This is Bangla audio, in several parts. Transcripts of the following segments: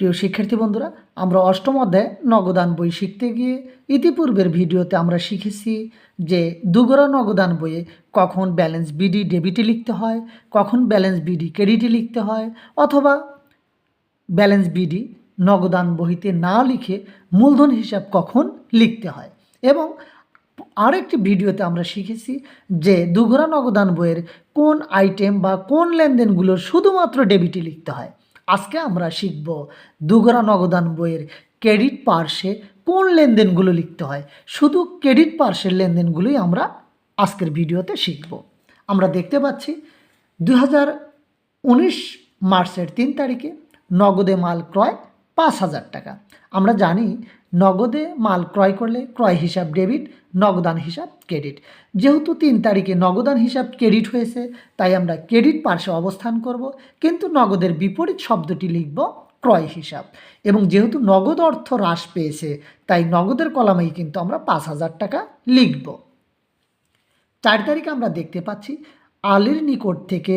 প্রিয় শিক্ষার্থী বন্ধুরা, আমরা অষ্টম অধ্যায়ে নগদান বই শিখতে গিয়ে ইতিপূর্বের ভিডিওতে আমরা শিখেছি যে দুগরা নগদান বইয়ে কখন ব্যালেন্স বিডি ডেবিটে লিখতে হয়, কখন ব্যালেন্স বিডি ক্রেডিটে লিখতে হয়, অথবা ব্যালেন্স বিডি নগদান বইতে না লিখে মূলধন হিসাব কখন লিখতে হয়। এবং আরেকটি ভিডিওতে আমরা শিখেছি যে দুঘরা নগদান বইয়ের কোন আইটেম বা কোন লেনদেনগুলো শুধুমাত্র ডেবিটে লিখতে হয়। আজকে আমরা শিখব দুঘরা নগদান বইয়ের ক্রেডিট পার্শ্বে কোন লেনদেনগুলো লিখতে হয়। শুধু ক্রেডিট পার্শ্বের লেনদেনগুলোই আমরা আজকের ভিডিওতে শিখব। আমরা দেখতে পাচ্ছি উনিশ মার্চের তিন তারিখে নগদে মাল ক্রয় পাঁচ হাজার টাকা। আমরা জানি, নগদে মাল ক্রয় করলে ক্রয় হিসাব ডেবিট নগদান হিসাব ক্রেডিট। যেহেতু তিন তারিখে নগদান হিসাব ক্রেডিট হয়েছে, তাই আমরা ক্রেডিট পার্শ্বে অবস্থান করব, কিন্তু নগদের বিপরীত শব্দটি লিখব ক্রয় হিসাব। এবং যেহেতু নগদ অর্থ হ্রাস পেয়েছে, তাই নগদের কলামেই কিন্তু আমরা পাঁচ হাজার টাকা লিখব। চার তারিখে আমরা দেখতে পাচ্ছি আলীর নিকট থেকে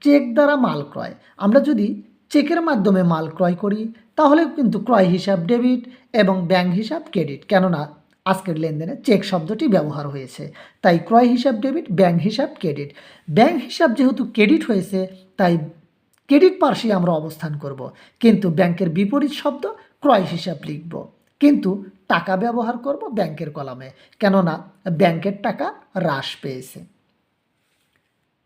চেক দ্বারা মাল ক্রয়। আমরা যদি চেকের মাধ্যমে মাল ক্রয় করি তাহলে কিন্তু ক্রয় হিসাব ডেবিট এবং ব্যাংক হিসাব ক্রেডিট। কেননা আজকের লেনদেনে চেক শব্দটি ব্যবহার হয়েছে। তাই ক্রয় হিসাব ডেবিট, ব্যাংক হিসাব, ক্রেডিট। ব্যাংক হিসাব যেহেতু ক্রেডিট হয়েছে, তাই ক্রেডিট পার্শ্বে আমরা অবস্থান করব। কিন্তু ব্যাংকের বিপরীত শব্দ ক্রয় হিসাব লিখব। কিন্তু টাকা ব্যবহার করব ব্যাংকের কলামে। কেননা ব্যাংকের টাকা হ্রাস পেয়েছে।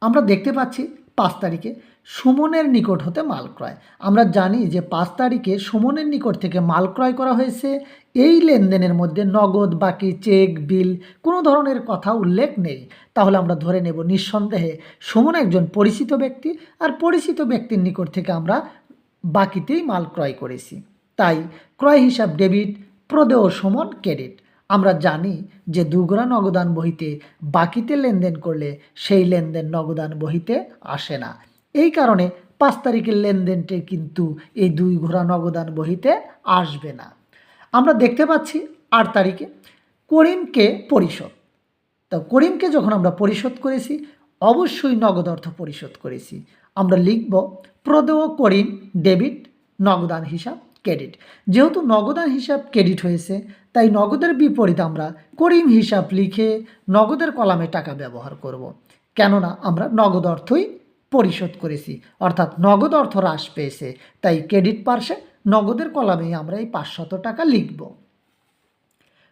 আমরা দেখতে পাচ্ছি পাঁচ তারিখে সুমনের নিকট হতে মাল ক্রয়। আমরা জানি যে পাঁচ তারিখে সুমনের নিকট থেকে মাল ক্রয় করা হয়েছে। এই লেনদেনের মধ্যে নগদ, বাকি চেক, বিল কোনো ধরনের কথা উল্লেখ নেই। তাহলে আমরা ধরে নেব নিঃসন্দেহে সুমন একজন পরিচিত ব্যক্তি আর পরিচিত ব্যক্তির নিকট থেকে আমরা বাকিতেই মাল ক্রয় করেছি। তাই ক্রয় হিসাব ডেবিট, প্রদেয় সুমন ক্রেডিট। আমরা জানি যে দুগরা নগদান বহিতে বাকিতে লেনদেন করলে সেই লেনদেন নগদান বহিতে আসে না। এই কারণে পাঁচ তারিখের লেনদেনটি কিন্তু এই দুই ঘোড়া নগদান বহিতে আসবে না। আমরা দেখতে পাচ্ছি আট তারিখে করিমকে পরিশোধ। তো করিমকে যখন আমরা পরিশোধ করেছি, অবশ্যই নগদ অর্থ পরিশোধ করেছি। আমরা লিখব প্রদেয় করিম ডেবিট নগদান হিসাব ক্রেডিট যেহেতু নগদান হিসাব ক্রেডিট হয়েছে, তাই নগদের বিপরীত আমরা করিম হিসাব লিখে নগদের কলামে টাকা ব্যবহার করব। কেননা আমরা নগদ অর্থই পরিশোধ করেছি, অর্থাৎ নগদ অর্থ হ্রাস পেয়েছে, তাই ক্রেডিট পার্শ্বে নগদের কলামেই আমরা এই পাঁচশত টাকা লিখব।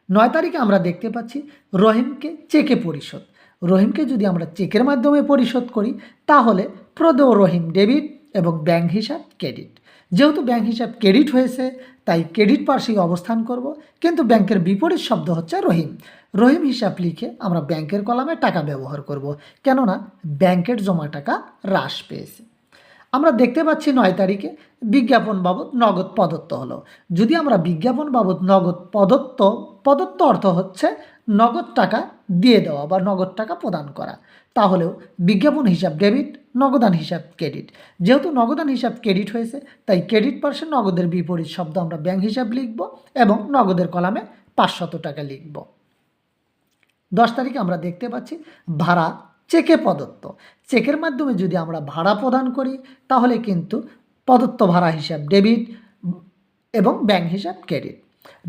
নয় তারিখে আমরা দেখতে পাচ্ছি রহিমকে চেকে পরিশোধ। রহিমকে যদি আমরা চেকের মাধ্যমে পরিশোধ করি, তাহলে প্রদেয় রহিম ডেবিট এবং ব্যাংক হিসাব, ক্রেডিট। যেহেতু ব্যাংক হিসাব, ক্রেডিট হয়েছে, তাই ক্রেডিট পার্শ্বেই অবস্থান করব। কিন্তু ব্যাংকের বিপরীত শব্দ হচ্ছে রহিম। রহিম হিসাব লিখে আমরা ব্যাংকের কলামে টাকা ব্যবহার করব, কেননা ব্যাংকের জমা টাকা হ্রাস পেয়েছে। আমরা দেখতে পাচ্ছি নয় তারিখে বিজ্ঞাপন বাবদ নগদ প্রদত্ত হলো। যদি আমরা বিজ্ঞাপন বাবদ নগদ প্রদত্ত প্রদত্ত অর্থ হচ্ছে নগদ টাকা দিয়ে দেওয়া বা নগদ টাকা প্রদান করা। তাহলেও বিজ্ঞাপন হিসাব ডেবিট, নগদান হিসাব ক্রেডিট। যেহেতু নগদান হিসাব ক্রেডিট হয়েছে, তাই ক্রেডিট পার্সেন্ট নগদের বিপরীত শব্দ আমরা ব্যাংক হিসাব লিখব এবং নগদের কলামে পাঁচশত টাকা লিখব। দশ তারিখে আমরা দেখতে পাচ্ছি ভাড়া চেকে প্রদত্ত। চেকের মাধ্যমে যদি আমরা ভাড়া প্রদান করি, তাহলে কিন্তু প্রদত্ত ভাড়া হিসাব ডেবিট এবং ব্যাংক হিসাব ক্রেডিট।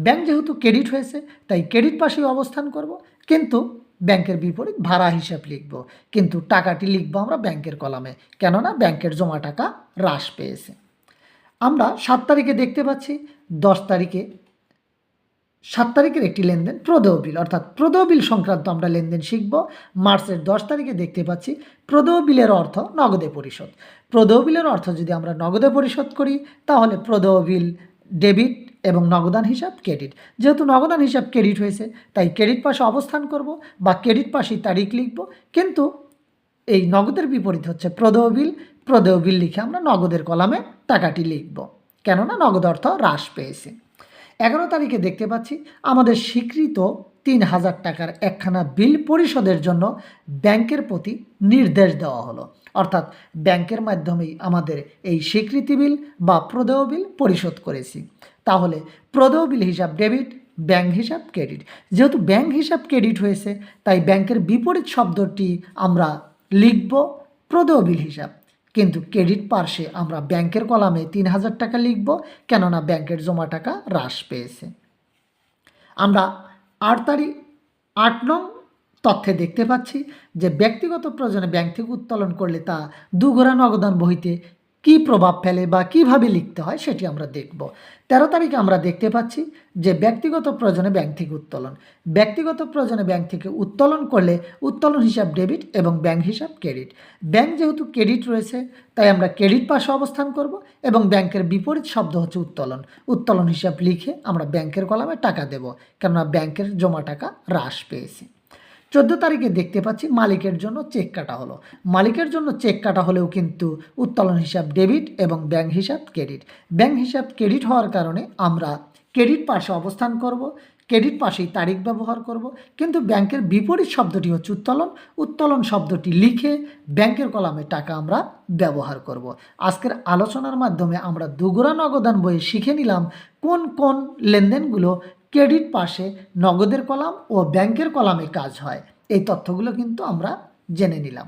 ব্যাংক যেহেতু ক্রেডিট হয়েছে, তাই ক্রেডিট পাশেই অবস্থান করব, কিন্তু ব্যাংকের বিপরীত ভাড়া হিসাব লিখব। কিন্তু টাকাটি লিখব আমরা ব্যাংকের কলামে, কেননা ব্যাংকের জমা টাকা হ্রাস পেয়েছে। আমরা সাত তারিখে দেখতে পাচ্ছি, দশ তারিখে, সাত তারিখের একটি লেনদেন প্রদেয় বিল, অর্থাৎ প্রদেয় বিল সংক্রান্ত আমরা লেনদেন শিখব। মার্চের দশ তারিখে দেখতে পাচ্ছি প্রদেয় বিলের অর্থ নগদে পরিশোধ। প্রদেয় বিলের অর্থ যদি আমরা নগদে পরিশোধ করি, তাহলে প্রদেয় বিল ডেবিট এবং নগদান হিসাব ক্রেডিট যেহেতু নগদান হিসাব ক্রেডিট হয়েছে, তাই ক্রেডিট পাশে অবস্থান করব বা ক্রেডিট পাশেই তারিখ লিখব। কিন্তু এই নগদের বিপরীত হচ্ছে প্রদেয় বিল। প্রদেয় বিল লিখে আমরা নগদের কলামে টাকাটি লিখব। কেননা নগদ অর্থ হ্রাস পেয়েছে। এগারো তারিখে দেখতে পাচ্ছি আমাদের স্বীকৃত তিন হাজার টাকার একখানা বিল পরিশোধের জন্য ব্যাংকের প্রতি নির্দেশ দেওয়া হলো। অর্থাৎ ব্যাংকের মাধ্যমেই আমাদের এই স্বীকৃতি বিল বা প্রদেয় বিল পরিশোধ করেছি। তাহলে প্রদেয় হিসাব ডেবিট, ব্যাংক হিসাব, ক্রেডিট। যেহেতু ব্যাংক হিসাব, ক্রেডিট হয়েছে, তাই ব্যাংকের বিপরীত শব্দটি আমরা লিখব প্রদেয় হিসাব। কিন্তু ক্রেডিট পার্শ্বে আমরা ব্যাংকের কলামে তিন হাজার টাকা লিখব, কেননা ব্যাংকের জমা টাকা হ্রাস পেয়েছে। আমরা আট তারিখ, আট নং তথ্যে দেখতে পাচ্ছি যে ব্যক্তিগত প্রয়োজনে ব্যাংক থেকে উত্তোলন করলে তা দুঘোড়া নগদান বইতে কী প্রভাব ফেলে বা কীভাবে লিখতে হয় সেটি আমরা দেখব। তেরো তারিখে আমরা দেখতে পাচ্ছি যে ব্যক্তিগত প্রয়োজনে ব্যাংক থেকে উত্তোলন। ব্যক্তিগত প্রয়োজনে ব্যাংক থেকে উত্তোলন করলে উত্তোলন হিসাব ডেবিট এবং ব্যাংক হিসাব ক্রেডিট। ব্যাংক যেহেতু ক্রেডিট রয়েছে, তাই আমরা ক্রেডিট পাশে অবস্থান করব এবং ব্যাংকের বিপরীত শব্দ হচ্ছে উত্তোলন। উত্তোলন হিসাব লিখে আমরা ব্যাংকের কলামে টাকা দেব, কেননা ব্যাংকের জমা টাকা হ্রাস পেয়েছে। চোদ্দ তারিখে দেখতে পাচ্ছি মালিকের জন্য চেক কাটা হলো। মালিকের জন্য চেক কাটা হলেও কিন্তু উত্তোলন হিসাব ডেবিট এবং ব্যাংক হিসাব ক্রেডিট। ব্যাংক হিসাব ক্রেডিট হওয়ার কারণে আমরা ক্রেডিট পাশে অবস্থান করব, ক্রেডিট পাশেই তারিখ ব্যবহার করব। কিন্তু ব্যাংকের বিপরীত শব্দটি হচ্ছে উত্তোলন। উত্তোলন শব্দটি লিখে ব্যাংকের কলামে টাকা আমরা ব্যবহার করব। আজকের আলোচনার মাধ্যমে আমরা দুগুরা নগদান বইয়ে শিখে নিলাম কোন কোন লেনদেনগুলো ক্রেডিট পাশে নগদের কলাম ও ব্যাংকের কলামে কাজ হয়। এই তথ্যগুলো কিন্তু আমরা জেনে নিলাম।